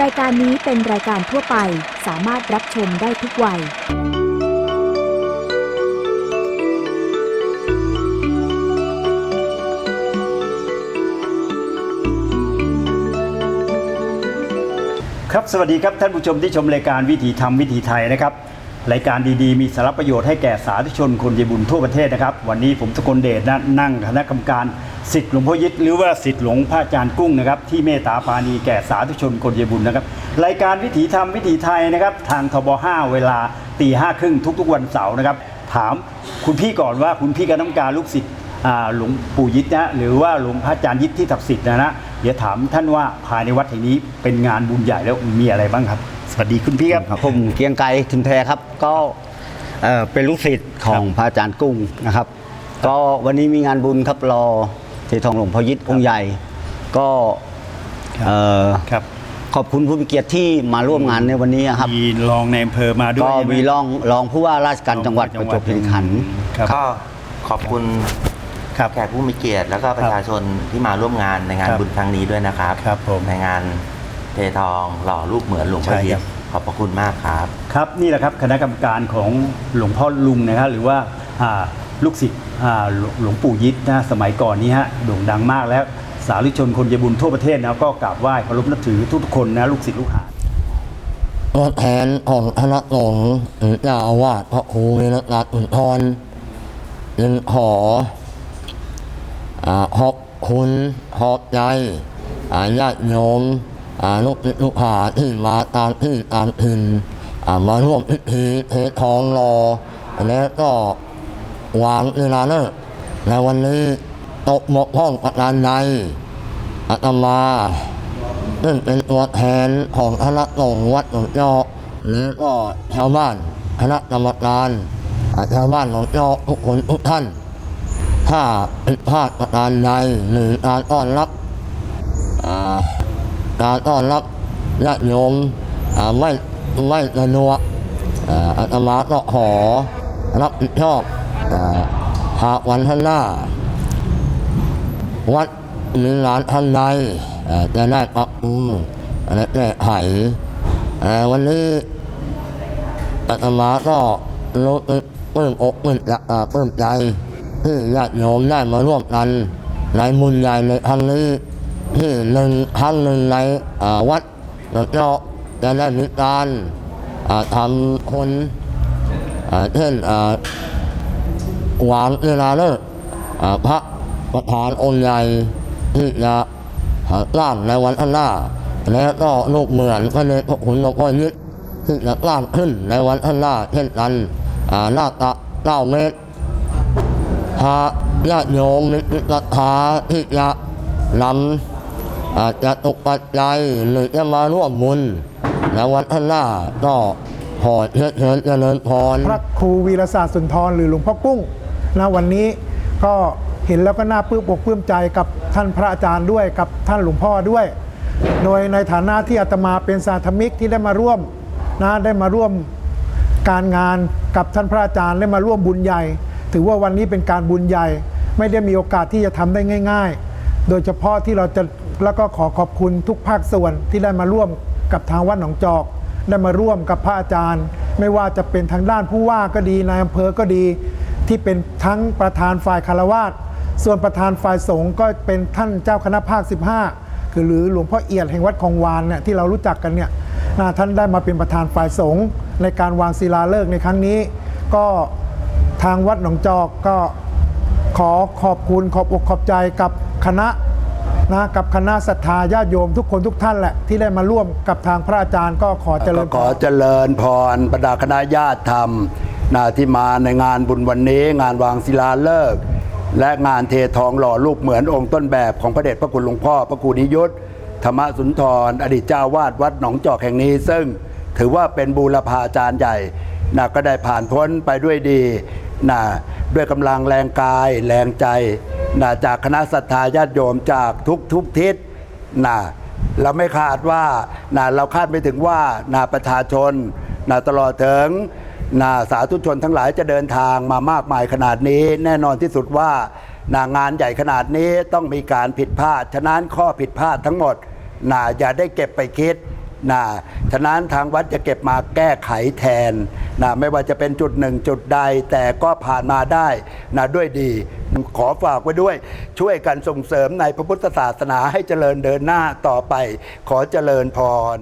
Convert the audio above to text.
รายการนี้เป็นรายการทั่วไปสามารถรับชมได้ทุกวัย ครับสวัสดีครับท่านผู้ชมที่ชมรายการวิถีธรรมวิถีไทยนะครับ รายการดีๆ มีสาระประโยชน์ให้แก่สาธุชนคนใจบุญทั่วประเทศนะครับ วันนี้ผมสกลเดชนะนั่งคณะกรรมการสิทธิ์หลวงพ่อยิตหรือว่าสิทธิ์หลวงพระอาจารย์กุ้งนะครับที่เมตตาปาณีแก่สาธุชนคนใจบุญนะครับ รายการวิถีธรรมวิถีไทยนะครับ ทางทบ5เวลาตีห้าครึ่งทุกๆ วันเสาร์นะครับ ถามคุณพี่ก่อนว่าคุณพี่กำนัการลูกศิษย์หลวงปู่ยิตนะหรือว่าหลวงพระอาจารย์ยิตที่ศักดิ์สิทธิ์นะนะเดี๋ยวถามท่านว่าภายในวัดแห่งนี้เป็นงานบุญใหญ่แล้วมีอะไรบ้างครับ วัสดีคุณพี่ครับผมเกรียงไกรทุนแพรครับก็เอ่อเป็นลูกศิษย์ของพระอาจารย์กุ้งนะครับ ก็วันนี้มีงานบุญครับรอเททองหลวงพ่อยิตองค์ใหญ่ ก็เอ่อครับ ขอบคุณผู้มีเกียรติที่มาร่วมงานในวันนี้ครับ มีรองในอำเภอมาด้วยก็ใช่ไห มีรองรองผู้ว่าราชการจังหวัดรปองระผู้ว่าจวบคีรีขันธ์ ครับ ก็ขอบคุณครับแขกผู้มีเกียรติ แล้วก็ประชาชนที่มาร่วมงานในงานครับบุญครั้งนี้ด้วยนะครับ ครับผมในงานเททองหล่อรูปเหมือนหลวงพ่อใช่ยิครัตบ ขอบพระคุณมากครับ ครับนี่แหละครับคณะกรรมการของหลวงพ่อลุงนะครับหรือว่าอ่าลูกศิษย์อ่าหลวงหลวงปู่ยิตนะสมัยก่อนนี้ฮะโด่งดังมากแล้วสาธุชนคนใจบุญทั่วประเทศนะก็กราบไหว้เคารพนับถือทุกๆคนนะลูกศิษย์ลูกหาตัวแทนของคณะสงฆ์หรือเจ้าอาวาสพระครูเวรนัทอุนทรยังขออ่าขอบคุณขอบใจอาญาติโยมอา ลูกศิษย์ลูกหาที่มาตามที่ตามถิ่นมาร่วมพิธีเททองรอ และก็วางเวลาเลิกในวันนี้ตกหมกห้องประการใดอาตมาซึ่งเป็นตัวแทนของคณะสงฆ์วัดหลวงจอกและก็ชาวบ้านคณะกรรมการชาวบ้านหลวงจอกทุกคนทุกท่าน ถ้าผิดพลาดประการใดหรือการต้อนรับอ่า การต้อนรับญาติโยมไม่ไม่สะดวกอาอาตมาก็ขอรับผิดชอบหากวันข้างหน้า วัดหรือร้านท่านใดเอ่อจะได้ปรับปรุงและแก้ไขวันนี้อาตมาก็รู้สึกปลื้มอกปลื้มใจเอ่อปลื้มใจที่ญาติโยมได้มาร่วมกันในบุญใหญ่ในครั้งนี้ ที่หนึ่งครั้งหนึ่งในวัดแล้วก็จะได้มีการทำคนเช่นวางเวลาเลิกพระประธานองค์ใหญ่ที่จะร่างในวันข้างหน้า แล้วก็ลูกเหมือนพระเนตรพระขุนหลวงพ่อยึดที่จะร่างขึ้นในวันข้างหน้าเช่นกันหน้าตะเก้าเมตรพระญาติโยมนิสิตศรัทาที่จะนำ อาจจะตกปัจจัยหรือจะมาร่วมบุญในวันข้างหน้าก็ขอเชิญเชิญเจริญพรพระครูวีรศาสตร์สุนทรหรือหลวงพ่อกุ้งนะวันนี้ก็เห็นแล้วก็น่าปลื้มอกปลื้มใจกับท่านพระอาจารย์ด้วยกับท่านหลวงพ่อด้วย โดยในฐานะที่อาตมาเป็นสาธมิกที่ได้มาร่วมนะได้มาร่วมการงานกับท่านพระอาจารย์ได้มาร่วมบุญใหญ่ ถือว่าวันนี้เป็นการบุญใหญ่ ไม่ได้มีโอกาสที่จะทำได้ง่าย ๆ โดยเฉพาะที่เราจะ แล้วก็ขอขอบคุณทุกภาคส่วนที่ได้มาร่วมกับทางวัดหนองจอก ได้มาร่วมกับพระอาจารย์ ไม่ว่าจะเป็นทางด้านผู้ว่าก็ดีนายอำเภอก็ดี ที่เป็นทั้งประธานฝ่ายคารวาสส่วนประธานฝ่ายสงฆ์ก็เป็นท่านเจ้าคณะภาค 15 คือหรือหลวงพ่อเอียดแห่งวัดคลองวานเนี่ยที่เรารู้จักกันเนี่ยท่านได้มาเป็นประธานฝ่ายสงฆ์ในการวางศิลาฤกษ์ในครั้งนี้ ก็ทางวัดหนองจอกก็ขอขอบคุณขอบอกขอบใจกับคณะ นะกับคณะศรัทธาญาติโยมทุกคนทุกท่านแหละ ที่ได้มาร่วมกับทางพระอาจารย์ก็ขอเจริก็ญพขอเจริญพรบรรดาคณะญาติธรรมนาที่มาในงานบุญวันนี้ งานวางศิลาฤกษ์และงานเททองหล่อรูปเหมือนองค์ต้นแบบของพระเดชพระคุณหลวงพ่อ พระครูนิยุทธธรรมสุนทร อดีตเจ้าวาดวัดหนองจอกแห่งนี้ ซึ่งถือว่าเป็นบูรพาจารย์ใหญ่นะก็ได้ผ่านพ้นไปด้วยดีนะด้วยกำลังแรงกายแรงใจ นะจากคณะศรัทธาญาติโยมจากทุกทุกทิศนะเราไม่คาดว่านะเราคาดไม่ถึงว่านะประชาชนนะตลอดถึงนะสาธุชนทั้งหลายจะเดินทางมามากมายขนาดนี้ แน่นอนที่สุดว่านะงานใหญ่ขนาดนี้ต้องมีการผิดพลาด ฉะนั้นข้อผิดพลาดทั้งหมดนะอย่าได้เก็บไปคิดนะฉะนั้นทางวัดจะเก็บมาแก้ไขแทนนะไม่ว่าจะเป็นจุดหนึ่งจุดใดแต่ก็ผ่านมาได้นะด้วยดี ขอฝากไว้ด้วย ช่วยกันส่งเสริมในพระพุทธศาสนาให้เจริญเดินหน้าต่อไป ขอเจริญพร